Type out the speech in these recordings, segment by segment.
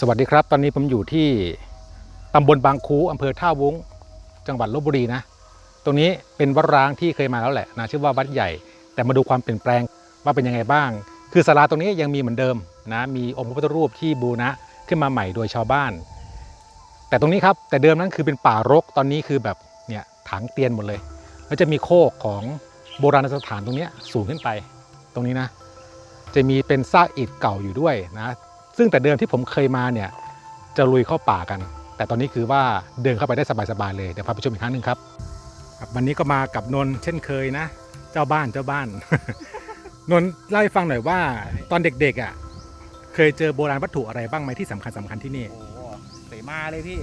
สวัสดีครับ ตอนนี้ผมอยู่ที่ตำบลบางคูอำเภอท่าวุ้ง จังหวัดลบบุรีนะ ตรงนี้เป็นวัดร้างที่เคยมาแล้วแหละนะชื่อว่าวัดใหญ่ แต่มาดูความเปลี่ยนแปลงว่าเป็นยังไงบ้าง คือศาลาตรงนี้ยังมีเหมือนเดิมนะมีองค์พระพุทธรูปที่บูรณะขึ้นมาใหม่โดยชาวบ้าน แต่ตรงนี้ครับแต่เดิมนั้นคือเป็นป่ารกตอนนี้คือแบบเนี่ยถางเตียนหมดเลย แล้วจะมีโคกของโบราณสถานตรงนี้สูงขึ้นไป ตรงนี้นะ จะมีเป็นซากอิฐเก่าอยู่ด้วยนะ ซึ่งแต่เดิมที่ผมเคยมาเนี่ยจะลุยเข้าป่ากัน แต่ตอนนี้คือว่าเดินเข้าไปได้สบายๆเลย เดี๋ยวพาไปชมอีกครั้งหนึ่งครับครับวันนี้ก็มากับนนท์เช่นเคยนะ เจ้าบ้านเจ้าบ้าน นนท์เล่าให้ฟังหน่อยว่า ตอนเด็กๆอะเคยเจอโบราณวัตถุอะไรบ้างไหมที่สำคัญสำคัญที่นี่โอ้โหเสมาเลยพี่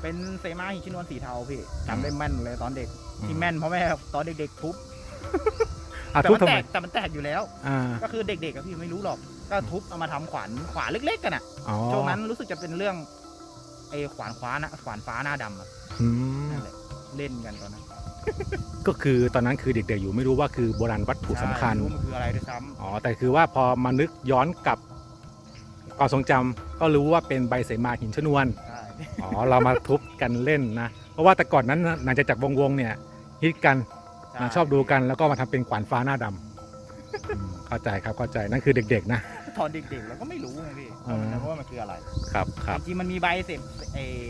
เป็นเสมาหินชนวนสีเทาพี่จำได้แม่นเลยตอนเด็กอืมที่แม่นเพราะแม่ตอนเด็กๆทุบ อะแต่ทุบมันทำแตไมกแต่มันแตกอยู่แล้ว อ่าก็คือเด็กๆอะพี่ไม่รู้หรอก ก็ทุบเอามาทำขวานขวานเล็กๆกันอะอ๋อช่วงนั้นรู้สึกจะเป็นเรื่องไอ้ขวานคว้านะขวานฟ้าหน้าดำอะอืมนั่นแหละเล่นกันตอนนั้นก็คือตอนนั้นคือเด็กๆอยู่ไม่รู้ว่าคือโบราณวัตถุสำคัญ ใช่ไม่รู้มันคืออะไรด้วยซ้อ๋อ แต่คือว่าพอมานึกย้อนกลับความทรงจำก็รู้ว่าเป็นใบเสมาหินชนวนำใช่อ๋อ เรามาทุบกันเล่นนะ เพราะว่าแต่ก่อนนั้นหลังจากจากวงวงๆเนี่ยฮิตกัน นะชอบดูกันแล้วก็มาทำเป็นขวานฟ้าหน้าดำอืมเข้าใจครับเข้าใจนั่นคือเด็กๆนะ ตอนเด็กๆเราก็ไม่รู้ไงพี่อ่าว่ามันคืออะไร ครับครับจริงๆมันมีใบเสพเออ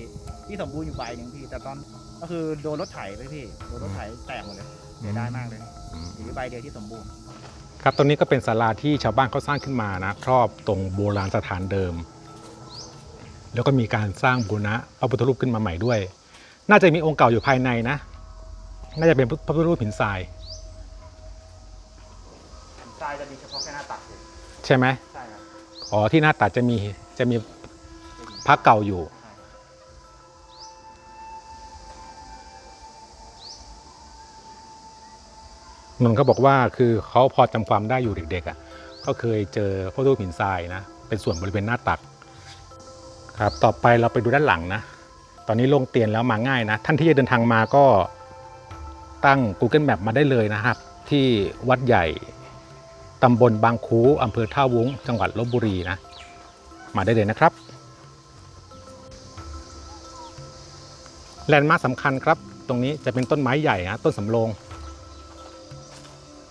ที่สมบูรณ์อยู่ใบหนึ่งพี่ แต่ตอนก็คือโดนรถไถไปพี่ โดนรถไถแตกหมดเลยเสียดายมากเลยอืมหรือใบเดียวที่สมบูรณ์ ครับตรงนี้ก็เป็นศาลาที่ชาวบ้านเขาสร้างขึ้นมานะครอบตรงโบราณสถานเดิม แล้วก็มีการสร้างบูรณะพระพุทธรูปขึ้นมาใหม่ด้วย น่าจะมีองค์เก่าอยู่ภายในนะ น่าจะเป็นพระพุทธรูปหินทรายทรายจะมีเฉพาะแค่หน้าตักอยู่ใช่ไหมใช่ครับอ๋อที่หน้าตัดจะมีจะมีพระเก่าอยู่ใช่นนท์เขาบอกว่าคือเขาพอจำความได้อยู่เด็กๆอะเขาเคยเจอพระรูปหินทรายนะเป็นส่วนบริเวณหน้าตัก ครับ ต่อไปเราไปดูด้านหลังนะ ตอนนี้ลงเตียนแล้วมาง่ายนะ ท่านที่จะเดินทางมาก็ ตั้ง Google Map มาได้เลยนะครับ ที่วัดใหญ่ตำบลบางคูอำเภอท่าวุ้ง จังหวัดลบบุรีนะ มาได้เลยนะครับแลนด์มาร์คสำคัญครับ ตรงนี้จะเป็นต้นไม้ใหญ่นะต้นสำโรง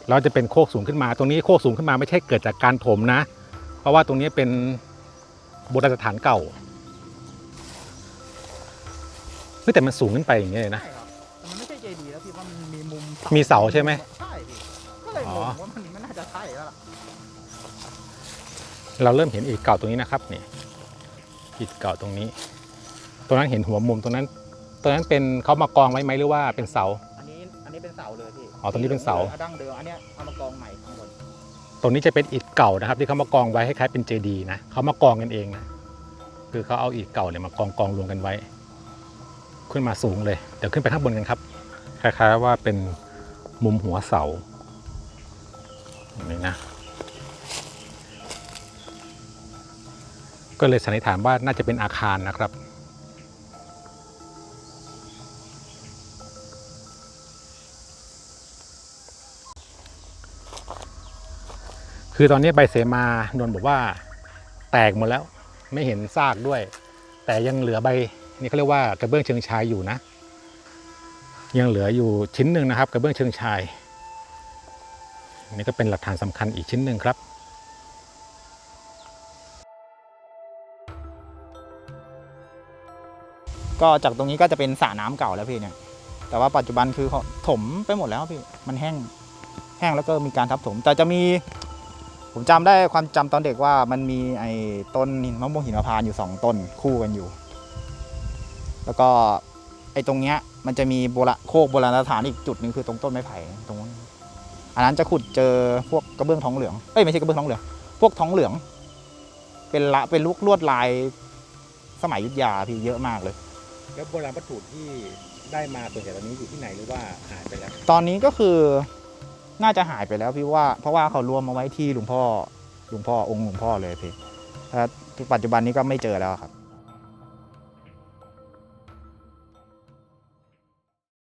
แล้วจะเป็นโคกสูงขึ้นมา ตรงนี้โคกสูงขึ้นมาไม่ใช่เกิดจากการถมนะ เพราะว่าตรงนี้เป็นโบราณสถานเก่าเฮ้ยแต่มันสูงขึ้นไปอย่างเงี้เลยนะ มีมุมมีเสาใช่ไหม ใช่พี่ก็เลยงอ๋งอว่ามันไม่น่าจะใช่แล้วล่ะเราเริ่มเห็นอิฐเก่าตรงนี้นะครับนี่อิฐเก่าตรงนี้ ตรงนั้นเห็นหัวมุมตรงนั้นตรงนั้นเป็นเขามากองไว้ไหมหรือว่าเป็นเสา อันนี้อันนี้เป็นเสาเลยพี่อ๋อตรงนี้เป็นเสา อดั้งเดิมอันเนี้ยเอามากองใหม่ข้างบนตรงนี้จะเป็นอิฐเก่านะครับ ที่เขามากองไว้คล้ายๆเป็นเจดีย์นะเขามากองกันเองนะคือเขาเอาอิฐเก่าเนี่ยมากองกองรวมกันไว้ ขึ้นมาสูงเลย เดี๋ยวขึ้นไปข้างบนกันครับคล้ายๆว่าเป็น มุมหัวเสานี้นะ ก็เลยสันนิษฐานว่าน่าจะเป็นอาคารนะครับ คือตอนนี้ใบเสมานนท์บอกว่าแตกหมดแล้วไม่เห็นซากด้วย แต่ยังเหลือใบนี่เขาเรียกว่ากระเบื้องเชิงชายอยู่นะ ยังเหลืออยู่ชิ้นหนึ่งนะครับกระเบื้องเชิงชายอันนี่ก็เป็นหลักฐานสำคัญอีกชิ้นหนึ่งครับก็จากตรงนี้ก็จะเป็นสระน้ำเก่าแล้วพี่เนี่ย แต่ว่าปัจจุบันคือเขาถมไปหมดแล้วพี่ มันแห้ง แห้งแล้วก็มีการทับถม แต่จะมี ผมจำได้ความจำตอนเด็กว่ามันมีไอ้ต้นหินมะม่วงหินมะพร้าวอยู่สองต้นคู่กันอยู่ แล้วก็ อ้ตรงเนี้ยมันจะมีโบราณโคกโบราณสถานอีกจุดหนึ่งคือตรงต้นไม้ไผ่ตรงนั้นอันนั้นจะขุดเจอพวกกระเบื้องท้องเหลืองเอ้ยไม่ใช่กระเบื้องท้องเหลืองพวกท้องเหลือง เป็นละเป็นลูกลวดลายสมัยอยุทธยาพี่เยอะมากเลย แล้วโบราณวัตถุที่ได้มาส่วนใหญ่ตอนนี้อยู่ที่ไหนหรือว่าหายไปแล้ว ตอนนี้ก็คือน่าจะหายไปแล้วพี่ว่าเพราะว่าเขารวมมาไว้ที่หลวงพ่อหลวงพ่อองค์หลวงพ่อเลยพี่ถ้าปัจจุบันนี้ก็ไม่เจอแล้วครับ